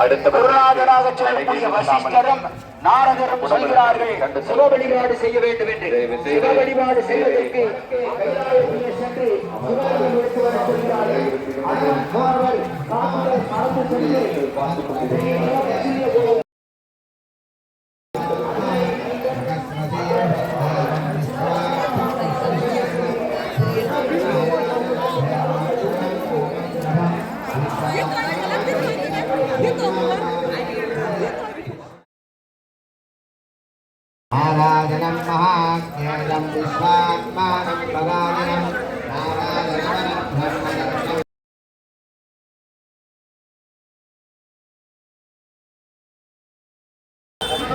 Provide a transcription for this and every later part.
அடுத்த குருநாதராக சொல்லக்கூடிய வசிஷ்டரும் நாரதரும் சொல்கிறார்கள் சிவ வழிபாடு செய்ய வேண்டும் என்று. சிவ வழிபாடு செய்வதற்கு சென்று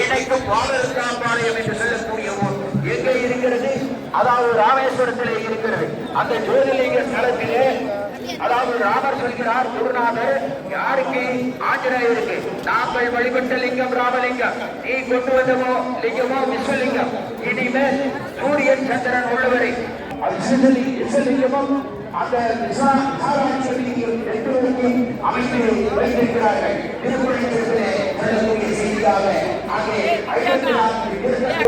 இணைக்கும் பாலருக்காம்பாளையம் என்று சொல்லக்கூடிய ஊர் எங்கே இருக்கிறது அதாவது ராமேஸ்வரத்திலே இருக்கிறது அந்த ஜோதிலிங்க ஸ்தலத்திலே அதாவது ராமர் சொல்கிறார் குருநாதர் யாருக்கு? ஆஞ்சநேயருக்கு. நாங்கள் வழிபட்ட லிங்கம் ராமலிங்கம். நீ கொண்டு வந்தமோ லிங்கமோ விஸ்வலிங்கம். இனிமேல் சூரியன் சந்திரன் உள்ளவரை. விஸ்வலிங்கமும் அந்த விசா- அமைத்து வைத்திருக்கிறார்கள்.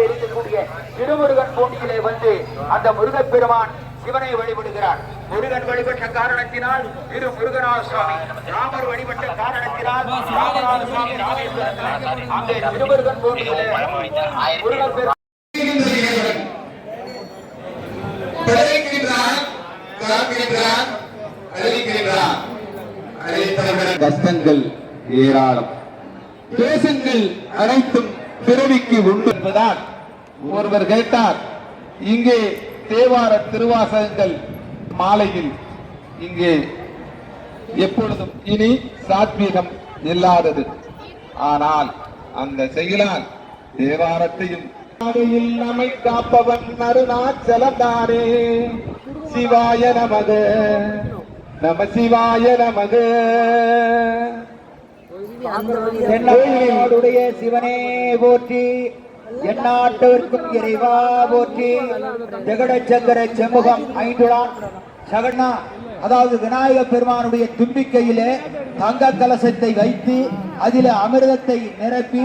இருக்கக்கூடிய திருமுருகன் போட்டியிலே வந்து அந்த முருகப்பெருமான் சிவனை வழிபடுகிறார். முருகன் வழிபட்ட காரணத்தினால் திரு முருகநாத சுவாமி. ராமர் வழிபட்ட காரணத்தினால் ராமநாத சுவாமி அங்கே திருமுருகன் முருகன் அழித்தவர்கள் கஷ்டங்கள் ஏராளம். தேசங்கள் அனைத்தும் பிறவிக்கு உண்டு. என்பதால் ஒருவர் கேட்டார் இங்கே தேவார திருவாசகங்கள் மாலையில் இங்கே எப்பொழுதும் இனி சாத்வீகம் இல்லாதது ஆனால் அந்த செயலால் தேவாரத்தையும் நம்மை காப்பவன் அருணாச்சலந்தானே சிவாய நமக. நம சிவாய நமக. தென்னாடுடைய சிவனே போற்றி எந்நாட்டவர்க்கும் இறைவா போற்றி. ஜெகடச்சங்கர செம்முகம் ஐந்துடான் சகண்ணா அதாவது விநாயக பெருமானுடைய தும்பிக்கையிலே தங்க கலசத்தை வைத்து அதில் அமிர்தத்தை நிரப்பி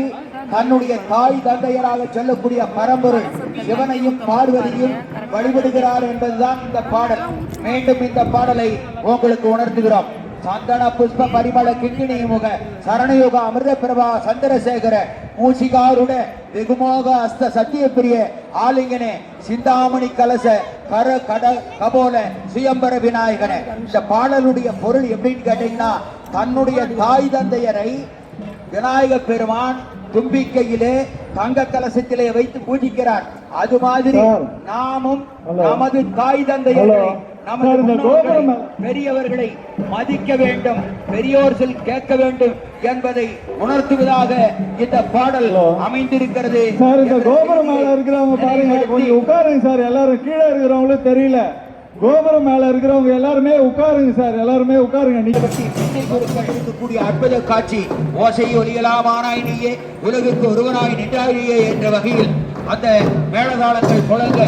தன்னுடைய தாய் தந்தையராக சொல்லக்கூடிய பரம்பொருள் சிவனையும் பார்வதியும் வழிபடுகிறார் என்பதுதான் இந்த பாடல். மீண்டும் இந்த பாடலை உங்களுக்கு உணர்த்துகிறோம். சந்தன புஷ்ப பரிமள கிங்கிணி முக சரணயுக அமிர்த பிரபா சந்திரசேகர மூசிகாருட வெகுமோக அஸ்த சத்தியப்பிரிய ஆலிங்கனே சிந்தாமணி கலச கர கட கபோல சுயம்பர விநாயகனே. இந்த பாடலுடைய பொருள் எப்படின்னு கேட்டீங்கன்னா தன்னுடைய தாய் தந்தையரை விநாயக பெருமான் தும்பிக்கையிலே தங்க கலசத்திலே வைத்து பூஜிக்கிறார். அது மாதிரி நாமும் நமது தாய் தந்தையர்களை நமது பெரியவர்களை மதிக்க வேண்டும் பெரியோர் சொல் கேட்க வேண்டும் என்பதை உணர்த்துவதாக இந்த பாடல் அமைந்திருக்கிறது சார் இந்த கோபுரம் மேல இருக்கிறவங்க பாருங்க கொஞ்சம் உட்காருங்க சார் எல்லாரும் கீழே இருக்கிறவங்களுக்கு தெரியல. கோபுரம் மேல இருக்கிறவங்க எல்லாருமே உட்காருங்க சார் எல்லாருமே உட்காருங்க நீங்க பற்றி கொடுக்க இருக்கக்கூடிய அற்புத காட்சி ஓசை ஒலியலாமானாய் நீயே உலகுக்கு ஒருவனாய் நின்றாயே என்ற வகையில் அந்த மேளதாளங்கள் முழங்க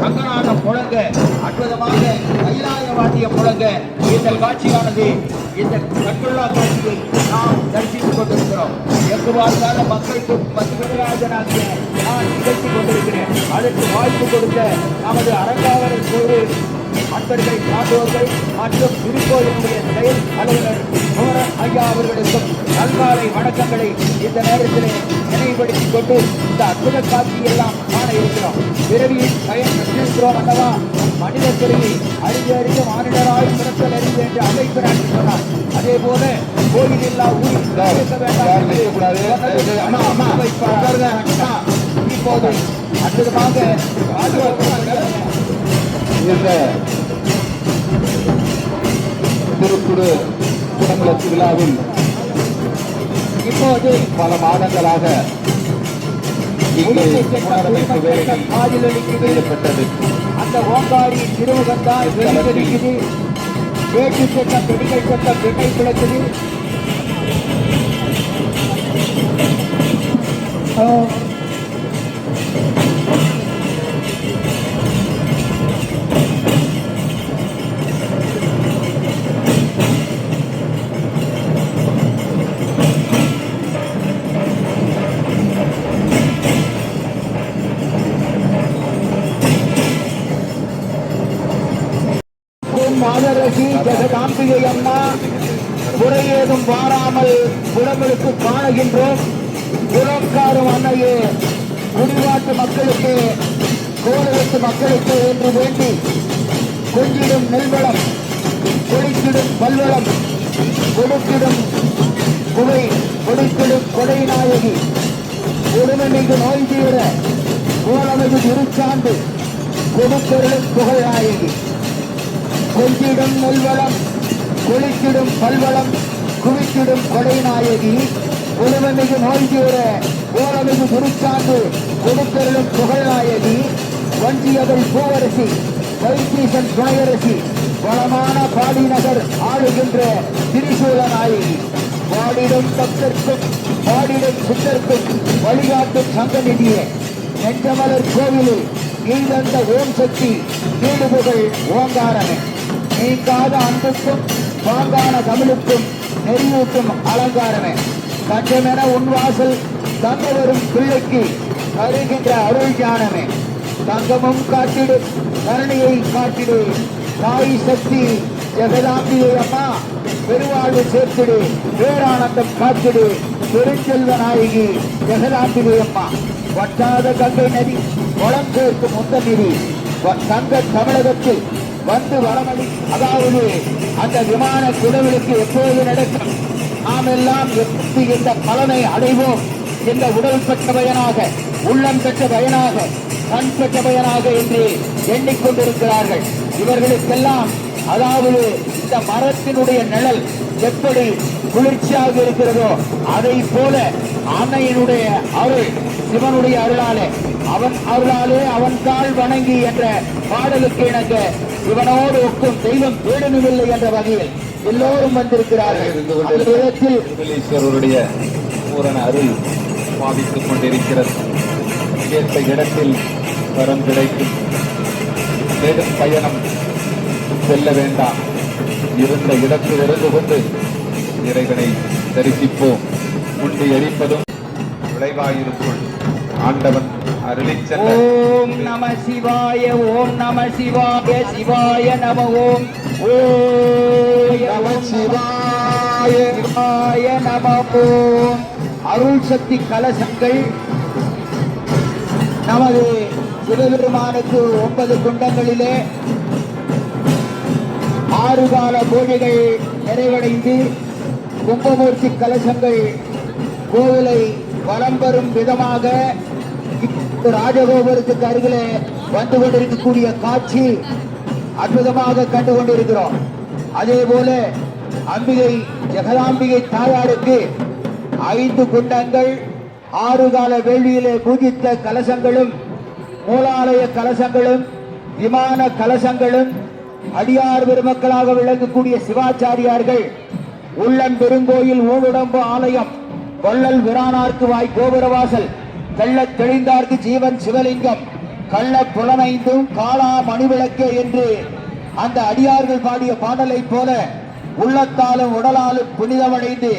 சங்கநாதம் முழங்க அற்புதமாக கைலாய வாட்டிய முழங்க. இந்த காட்சியானது இந்த கட்டுள்ளா காட்சியை நாம் தரிசித்துக் கொண்டிருக்கிறோம். எங்கு பார்த்தாலும் மக்களுக்கு மத்தியராஜனாகிய நான் நிகழ்த்தி கொண்டிருக்கிறேன். அதற்கு வாய்ப்பு கொடுத்த நமது அரங்காவலர் குழு அன்பர்களை சான்றோர்கள் மற்றும் திருக்கோயிலுடைய செயல் அலுவலர் குமரன் ஐயா அவர்களுக்கும் நல்காலை வணக்கங்களை இந்த நேரத்தில் நினைவுபடுத்திக் கொண்டு இந்த அற்புத காட்சியெல்லாம் காண இருக்கிறோம். பிறவியின் பயன் அல்லவா மனித பிறவி அறிந்து அறிந்து மானிடராய் பிறத்தல் அறிந்து என்று அமைப்பினார் சொன்னார். அதே போல கோயில் இல்லா ஊரில் இப்போது அற்புதமாக திருக்குடு குடங்குளத்து விழாவில் இப்போது பல மாதங்களாக இங்கே உணரமைப்பு வேலைகள் ಮಾಡಿರ್ತಕ್ಕಂಥ ಓಂಕಾರಿ ತಿರುವುದನ್ನ ಬೆಳೆದಿದ್ದೀವಿ ಬೇಕಿರ್ತಕ್ಕ ಬೆಡಿಗೈತಕ್ಕ ಬೆಟೈ ಬೆಳೀತೀವಿ மக்களுக்கு என்று வேண்டி கொஞ்சிடும் நெல்வளம் கொடித்திடும் பல்வளம் கொடுத்திடும் குவை கொடுத்திடும் கொடை நாயகி உடனடிக்கு நோய் தீர கோலமிகு இருச்சாண்டு கொடுப்பொருளும் புகழ் நாயகி கொஞ்சிடும் நெல்வளம் குளித்திடும் பல்வளம் குவித்திடும் கொடை நாயகி உருவமிகு நோய் தீர ஓரமிகு குருச்சாந்து கொடுப்பொருளும் புகழ் நாயகி வஞ்சியவள் பூவரசி வைத்தீசன் துணையரசி வளமான பாடிநகர் ஆளுகின்ற திரிசூல நாயகி பாடிடும் பக்தர்க்கும் பாடிடும் புத்தர்க்கும் வழிகாட்டும் சங்கநிதியே. நெஞ்சமலர் கோவிலில் நீதந்த ஓம் சக்தி நீடுபுகள் ஓங்காரமே. நீங்காத அன்புக்கும் பாங்கான தமிழுக்கும் நெறியூட்டும் அலங்காரமே. தஞ்சமென உன் வாசல் தங்க வரும் பிள்ளைக்கு வருகின்ற அருள் ஞானமே. தங்கமும் காட்டிடு கருணையை காட்டிடு. தாய் சக்தி ஜெகதாம்பியை அம்மா பெருவாழ்வு சேர்த்திடு பேரானந்தம் காத்திடு பெருஞ்செல்வ நாயகி ஜெகதாம்பிகை அம்மா வட்டாத கங்கை நதி வளம் சேர்க்கும் முத்தநிதி தங்க தமிழகத்தில் வந்து வளமளி அதாவது அந்த விமான குடவுளுக்கு எப்போது நடக்கும்? நாம் எல்லாம் எப்படி இந்த பலனை அடைவோம்? இந்த உடல் பெற்ற பயனாக உள்ளம் பெற்ற பயனாக கண் பெற்ற என்று எண்ணிக்கொண்டிருக்கிறார்கள். இவர்களுக்கெல்லாம் அதாவது இந்த மரத்தினுடைய நிழல் எப்படி குளிர்ச்சியாக இருக்கிறதோ அதை போல அன்னையினுடைய அருள் சிவனுடைய அருளாலே அவன் அருளாலே அவன் தாள் வணங்கி என்ற பாடலுக்கு இணங்க இவனோடு ஒக்கும் தெய்வம் தேடணுமில்லை என்ற வகையில் எல்லோரும் வந்திருக்கிறார்கள். அருள் பாவித்துக் கொண்டிருக்கிறது. இடத்தில் வரம் கிடைக்கும். நெடும் பயணம் செல்ல வேண்டாம். இருந்த இடத்தில் இருந்து கொண்டு இறைவனை தரிசிப்போம். உண்டு எரிப்பதும் விளைவாயிருக்குள் ஆண்டவன் ஓம் நம சிவாய ஓம் நம சிவாய சிவாய நம ஓம். ஓம் சிவாய சிவாய நம ஓம். அருள் சக்தி கலசங்கள் நமது சிவபெருமானுக்கு ஒன்பது குண்டங்களிலே ஆறு கால பூஜைகள் நிறைவடைந்து கும்பமூர்த்தி கலசங்கள் கோவிலை வலம் வரும் விதமாக ராஜகோபுரத்துக்கு அருகிலே வந்து கொண்டிருக்கக்கூடிய காட்சி அற்புதமாக கண்டு கொண்டிருக்கிறோம். அதே போல அம்பிகை ஜெகதாம்பிகை தாயாருக்கு ஐந்து குண்டங்கள் ஆறு கால வேள்வியிலே பூஜித்த கலசங்களும் மூலாலய கலசங்களும் விமான கலசங்களும் அடியார் பெருமக்களாக விளங்கக்கூடிய சிவாச்சாரியார்கள் உள்ளன் பெருங்கோயில் ஊடுடம்பு ஆலயம் கொள்ளல் விரானார்க்கு வாய் கோபுரவாசல் கள்ள தெளிந்தார்க்கு ஜீவன் சிவலிங்கம் கள்ள புலனைந்தும் காளா மணிவிளக்கே என்று அந்த அடியார்கள் பாடிய பாடலைப் போல உள்ளத்தாலும் உடலாலும் புனிதமடைந்து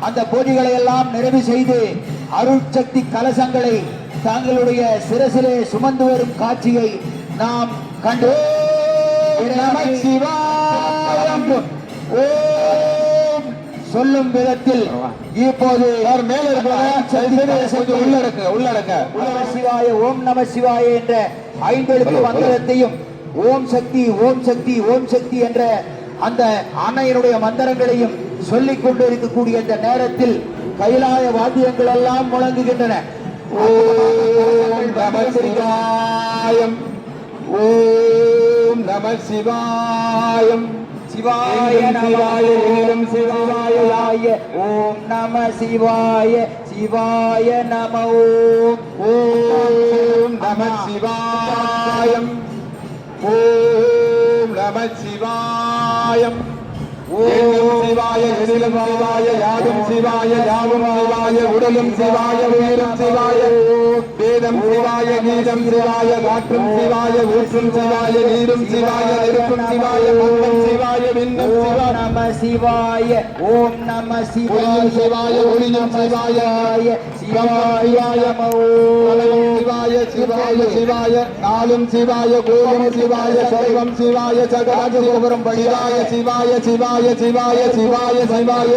அந்த பூஜைகளை எல்லாம் நிறைவு செய்து அருட்சக்தி கலசங்களை தங்களுடைய சிரசிலே சுமந்து வரும் காட்சியை நாம் கண்டு ஓம். சொல்லும் விதத்தில் இப்போது மேல உள்ளடக்க உள்ளடக்க. நம சிவாய ஓம் நம சிவாய என்ற ஐந்தெழுத்து மந்திரத்தையும் ஓம் சக்தி ஓம் சக்தி ஓம் சக்தி என்ற அந்த அன்னையினுடைய மந்திரங்களையும் சொல்லிக் கொண்டு இருக்கக்கூடிய இந்த நேரத்தில் கைலாய வாத்தியங்கள் எல்லாம் முழங்குகின்றன. ஓம் நம சிவாயம். ஓம் நம சிவாயம். சிவாய நம. ஓம் சிவாய. ஓம் நம சிவாய சிவாய நம. ஓம் ஓம் நம சிவாயம். ஓம் நம சிவாயம். ஓம் சிவாய எதிலும் சிவாய யாதும் சிவாய யாவும் சிவாய உடலும் சிவாய உயிரும் சிவாய வேதம் சிவாய கீதம் சிவாய காற்றும் சிவாய ஊற்றும் சிவாய நீரும் சிவாய நெருப்பும் சிவாய மண்ணும் சிவாய விண்ணும் சிவாய நம சிவாய ஓம் நம ஒளியும் சிவாய ஒளியும் சிவாய சிவாய சிவாய சிவாய சிவாய நாளும் சிவாய கோலம் சிவாய சர்வம் சிவாய சகலம் சிவபுரம் சிவாய சிவாய சிவாய சிவாய சிவாய சிவாய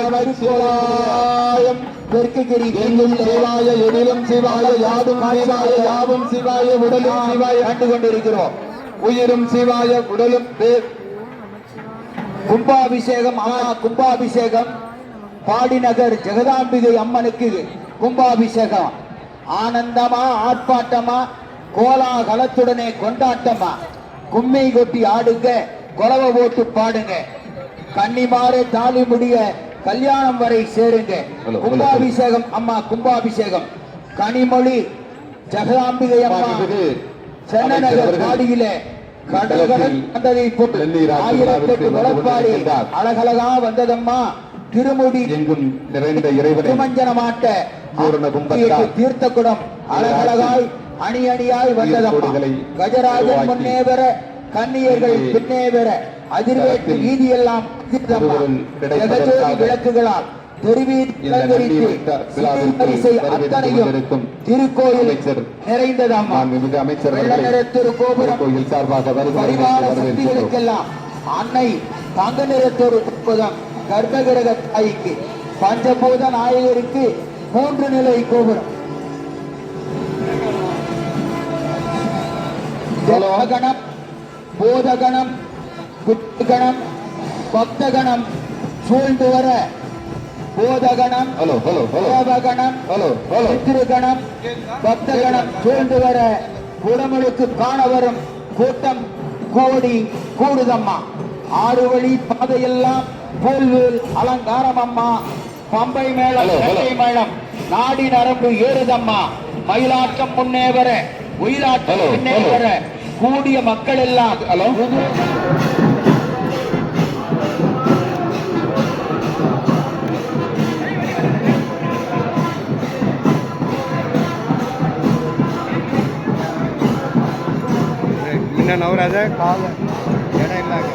நம சிவாயம் தெற்குகிரி எங்கும் சிவாய எதிலும் சிவாய யாதும் சிவாய யாவும் சிவாய உடலும் சிவாய கண்டு கொண்டிருக்கிறோம் உயிரும் சிவாய உடலும் வே- கும்பாபிஷேகம் ஆ கும்பாபிஷேகம். பாடிநகர் ஜெகதாம்பிகை அம்மனுக்கு கும்பாபிஷேகம். ஆனந்தமா ஆர்ப்பாட்டமா கோலாகலத்துடனே கொண்டாட்டமா. கும்மை கொட்டி ஆடுங்க குலவை போட்டு பாடுங்க. கன்னிமாறு தாலி முடிய கல்யாணம் வரை சேருங்க. கும்பாபிஷேகம் அம்மா கும்பாபிஷேகம். கனிமொழி ஜெகதாம்பிகை அம்மா. வந்து விளப்பாடி கொண்டிருக்கின்றார். அழகழகா வந்ததம்மா. திருமுடி எங்கும் நிறைந்த இறைவனை திருமஞ்சனமாட்ட பூரண கும்பத்தார். தீர்த்த குடம் அழகழகாய் அணி அணியாய் வந்ததம்மா கஜராஜன் முன்னே கன்னியர்கள் பின்னே வர அதிர்வேற்று வீதியெல்லாம் விளக்குகளால் திருக்கோயில் நிறைந்ததம்மா அமைச்சர் திருக்கோபுரம் சார்பாக பரிவார சக்திகளுக்கெல்லாம் அன்னை தங்க நிறத்தொரு கர்ப்பகிரக தாய்க்கு பஞ்சபூத நாயகருக்கு மூன்று நிலை கோபுரம். ஹலோ. போதகணம் குட்டுகணம் பக்தகணம் சூழ்ந்து வர போதகணம் ஹலோ ஹலோ தேவகணம் ஹலோ ஹலோ திருகணம் பக்தகணம் சூழ்ந்து வர குடமுழுக்கு காண வரும் கூட்டம் கோடி கூடுதம்மா. ஆறு வழி பாதையெல்லாம் புல்வேல் அலங்காரம் அம்மா பம்பை மேளம். கட்டை மேளம் நாடி நரம்பு ஏறுதம்மா. மயிலாட்டம் முன்னே வர பின்னே ஹலோ. வர கூடிய மக்கள் எல்லாம் நவராஜா கால் இடம் இல்லாங்க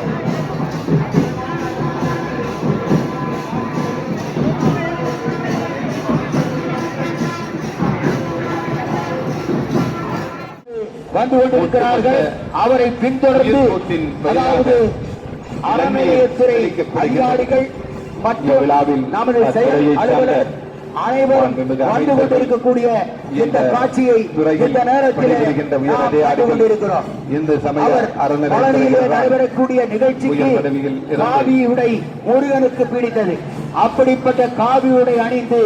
வந்து கொண்டிருக்கிறார்கள். அவரை பின்தொடர்ந்து அதாவது அறநிலையத்துறை அதிகாரிகள் மற்றும் விழாவில் நமது செயல் அலுவலர் அனைவரும் வந்து கொண்டிருக்கக்கூடிய இந்த காட்சியை இந்த நேரத்தில் இந்து சமய அவர் அறநிலையத்துறை பழனியிலே நடைபெறக்கூடிய நிகழ்ச்சிக்கு காவி உடை முருகனுக்கு பிடித்தது. அப்படிப்பட்ட காவி உடை அணிந்து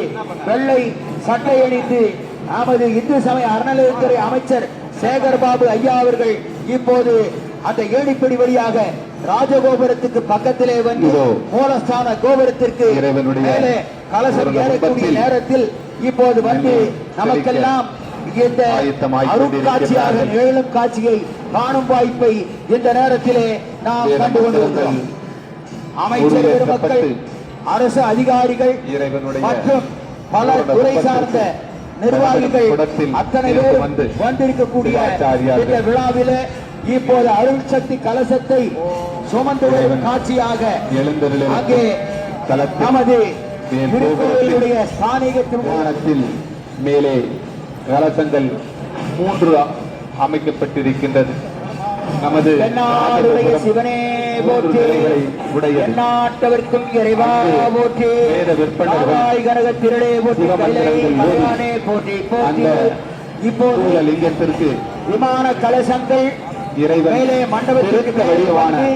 வெள்ளை சட்டை அணிந்து நமது இந்து சமய அறநிலையத்துறை அமைச்சர் சேகர் பாபு ஐயா அவர்கள் இப்போது அந்த ஏணிப்படி வழியாக ராஜகோபுரத்துக்கு பக்கத்திலே வந்து மூலஸ்தான கோபுரத்திற்கு மேலே கலசம் ஏறக்கூடிய நேரத்தில் இப்போது வந்து நமக்கெல்லாம் இந்த அருட்காட்சியாக. நிகழும் காட்சியை காணும் வாய்ப்பை இந்த நேரத்திலே நாம் கண்டு கொண்டிருக்கிறோம் அமைச்சர் பெருமக்கள் அரசு அதிகாரிகள் மற்றும் பல துறை சார்ந்த நிர்வாகிகள் அத்தனை பேர் வந்து வந்திருக்கக்கூடிய இந்த விழாவிலே இப்போது அருள் சக்தி கலசத்தை சுமந்து வரும் காட்சியாக அங்கே நமது விமானத்தில் மேலே கலசங்கள் மூன்று அமைக்கப்பட்டிருக்கின்றது. நமது சிவனே எந்நாட்டவர்க்கும் இறைவா போற்றி கனக திரளே போற்றி போற்றி போற்றி. இப்போது லிங்கத்திற்கு விமான கலசங்கள் இறைவன் மேலே மண்டபத்திற்கு வந்து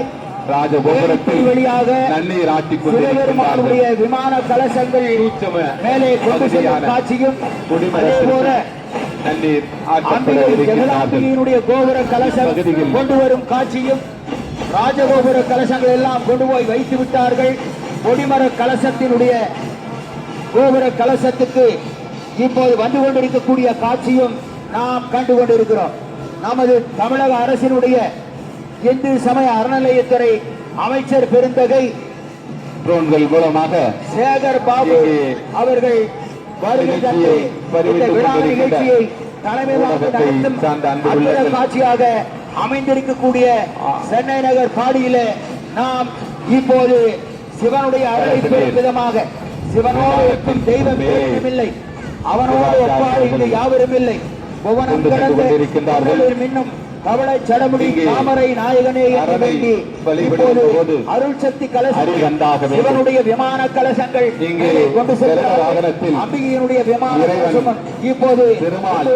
ராஜகோபுரத்தில் வழியாக நன்னீர் ஆட்டிக் சிவபெருமானுடைய கொண்டிருக்கின்றார்கள் விமான கலசங்கள் மேலே கொண்டு செல்லும் காட்சியும் அதே போல நன்னீர் கோபுர கலசம் கொண்டு வரும் காட்சியும் ராஜகோபுர கலசங்கள் எல்லாம் கொண்டு போய் வைத்து விட்டார்கள். கொடிமர கலசத்தினுடைய கோபுர கலசத்துக்கு இப்போது வந்து கொண்டிருக்கக்கூடிய காட்சியும் நாம் கண்டு கொண்டிருக்கிறோம். நமது தமிழக அரசினுடைய இந்து சமய அறநிலையத்துறை அமைச்சர் பெருந்தகை ட்ரோன்கள் மூலமாக சேகர் பாபு அவர்கள் நிகழ்ச்சியை. காட்சியாக அமைந்திருக்கக்கூடிய சென்னை நகர் பாடியில நாம் இப்போது சிவனுடைய பெறும் விதமாக சிவனோடு ஒக்கும் தெய்வம் இல்லை அவனோடு இங்கு யாவரும் இல்லை. புவனம் கடந்த மின்னும் கவலை சடமுடி தாமரை நாயகனே என்று வேண்டி இப்போது போது அருள் சக்தி கலசங்கள் வேண்டும். சிவனுடைய விமான கலசங்கள் கொண்டு செல்கிறார்கள். அம்பிகையினுடைய விமான கலசம் இப்போது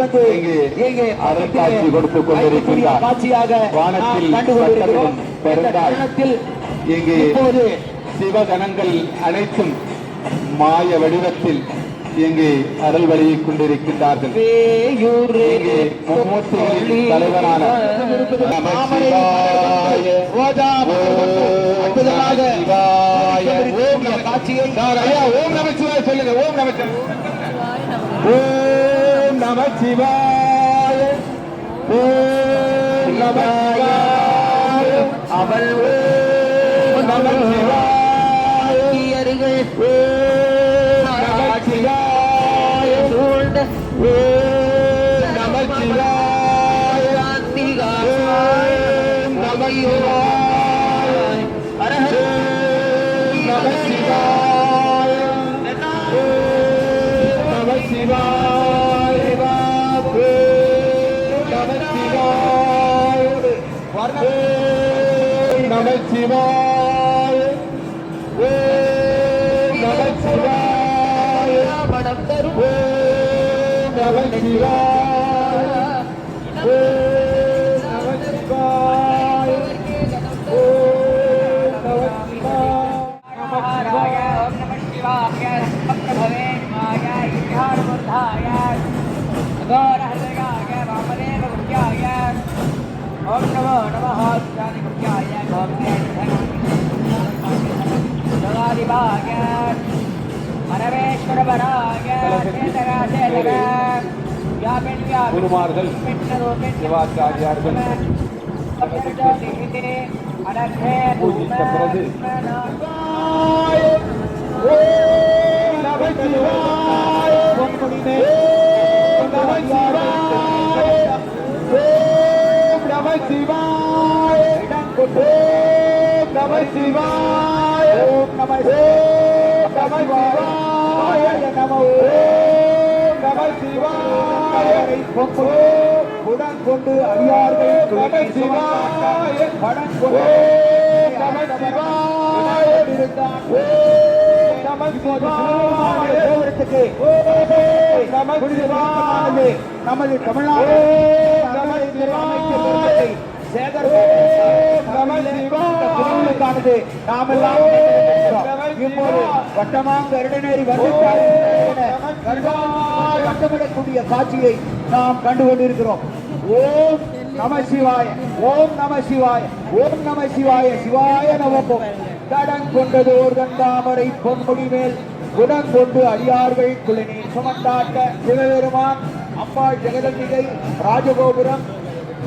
வந்து இங்கே இங்கே அருள் காட்சி கொடுத்துக் கொண்டிருக்கின்றார். காட்சியாக வானத்தில் நாம் கண்டு கொண்டிருக்கிறோம் வட்டமிடும் இந்த பெருந்தாள். தருணத்தில் இங்கே இப்போது சிவகணங்கள் அனைத்தும் மாய வடிவத்தில் இங்கே அருள் வழியை கொண்டிருக்கின்றார்கள். தலைவரான ஓம் நமச்சிவாய சொல்லுங்க ஓம் நமச்சிவாய ஓம் நமச்சிவாய ஓம் நமச்சிவாய அவள் நமச்சிவாய ஓம் நமச்சிவாய மனம் தரும் ஓம் நமச்சிவாய குருமார்கள், சிவாச்சாரியார்கள் பூஜித்த பிறகு ஓம் நமச்சிவாய ஓம் நமச்சிவாய ஓம் நமச்சிவாய ஓம் நமச்சிவாய ஓம் நமச்சிவாய நம ஓம் நமச்சிவாய குடன் கொண்டு அடியார்கள் நமச்சிவாய கடன் கொண்டு ஓம் நமச்சிவாய இருந்தான் ஓம் நமச்சிவாய நமது தமிழ்நாடு காணுது நாம் எல்லாம் இப்போது வட்டமாக வட்டமிடக்கூடிய காட்சியை நாம் கண்டு கொண்டிருக்கிறோம் ஓம் நம சிவாய ஓம் நம சிவாய ஓம் நம சிவாய சிவாய நமப்போம். கடன் கொண்டதோர் கண்டாமரை பொன்முடி மேல் குடன் கொண்டு அடியார்கள் குளிநீர் சுமந்தாட்ட சிவபெருமான் அம்பாள் ஜெகதம்பிகை ராஜகோபுரம்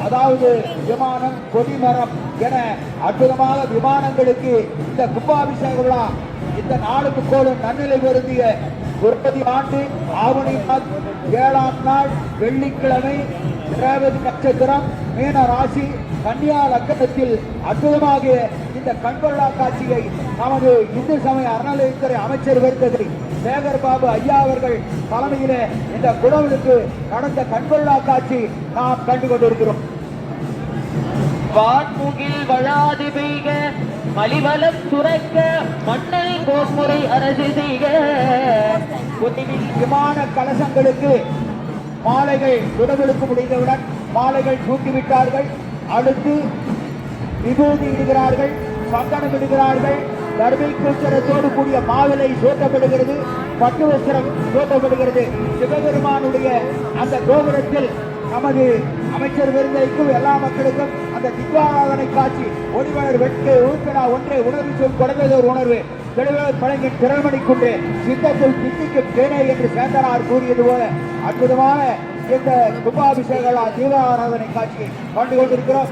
அதாவது விமானம் கொடிமரம் என அற்புதமாக விமானங்களுக்கு இந்த கும்பாபிஷேக விழா இந்த நாடு முக்கோடும் நன்னிலை பொருந்திய முப்பது ஆண்டு ஆவணி ஏழாம் நாள் வெள்ளிக்கிழமை ரேவதி நட்சத்திரம் மீன ராசி கன்னியா லக்கணத்தில் அற்புதமாக இந்த கண்கொள்ளா காட்சியை நமது இந்து சமய அறநிலையத்துறை அமைச்சர் வருத்ததை சேகர் பாபு ஐயா அவர்கள் தலைமையிலே இந்த குடவுளுக்கு நடந்த கண்கொள்ளா காட்சி நாம் கண்டு கொண்டிருக்கிறோம் வான்முகில் வளாது பெய்க மலிவலம் சுரக்க மன்னரை கோன்முறை அரசு செய்க. விமான கலசங்களுக்கு மாலைகள் குடங்களுக்கு முடிந்தவுடன் மாலைகள் தூக்கிவிட்டார்கள். அடுத்து விபூதி இடுகிறார்கள் சந்தனம் இடுகிறார்கள். தர்மை கூச்சரத்தோடு கூடிய மாவிலை சூட்டப்படுகிறது பட்டு வஸ்திரம் சூட்டப்படுகிறது சிவபெருமானுடைய அந்த கோபுரத்தில் நமது அமைச்சர் விருந்தைக்கும் எல்லா மக்களுக்கும் அந்த திவ்யாராதனை காட்சி ஒளிவளர் வெட்டு உறுப்பினா ஒன்றை உணர்வு சொல் கொடுத்தது ஒரு உணர்வு. தெளிவர் பழங்கின் திறமணி கொண்டு சித்தத்தில் தித்திக்கும் தேனே என்று சேந்தனார் கூறியது போல அற்புதமான இந்த கும்பாபிஷேக தீபாராதனை காட்சியை கண்டு கொண்டிருக்கிறோம்.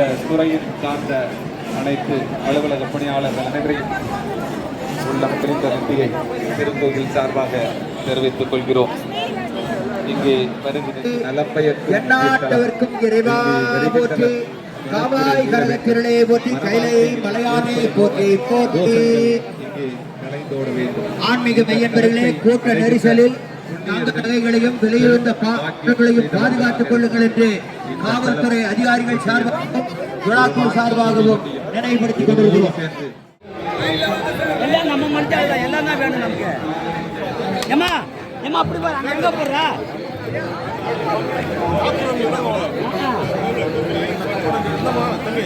இந்த துறையில் சார்ந்த அனைத்து அலுவலக பணியாளர்கள் அனைவரையும் உள்ளம் பிரிந்த நன்றியை திருக்கோயில் சார்பாக தெரிவித்துக் கொள்கிறோம். இங்கே வருகிற நலப்பயற்கு எந்நாட்டவர்க்கும் இறைவா போற்றி காவாய் கடல திரளே போற்றி கைலை மலையானே போற்றி போற்றி. ஆன்மீக மையன்பர்களே கூட்ட நெரிசலில் நகைகளையும் விலையுயர்ந்த பாக்களையும் பாதுகாத்துக் கொள்ளுங்கள் என்று காவல்துறை அதிகாரிகள் சார்பாகவும் விழாக்கள் சார்பாகவும் நினைவுபடுத்திக் கொண்டிருக்கிறோம். எல்லாம் நம்ம மனுஷால எல்லாம் தான் வேணும் நமக்கு. ஏமா ஏமா அப்படி பாரு அங்க எங்க போடுறா? தம்பி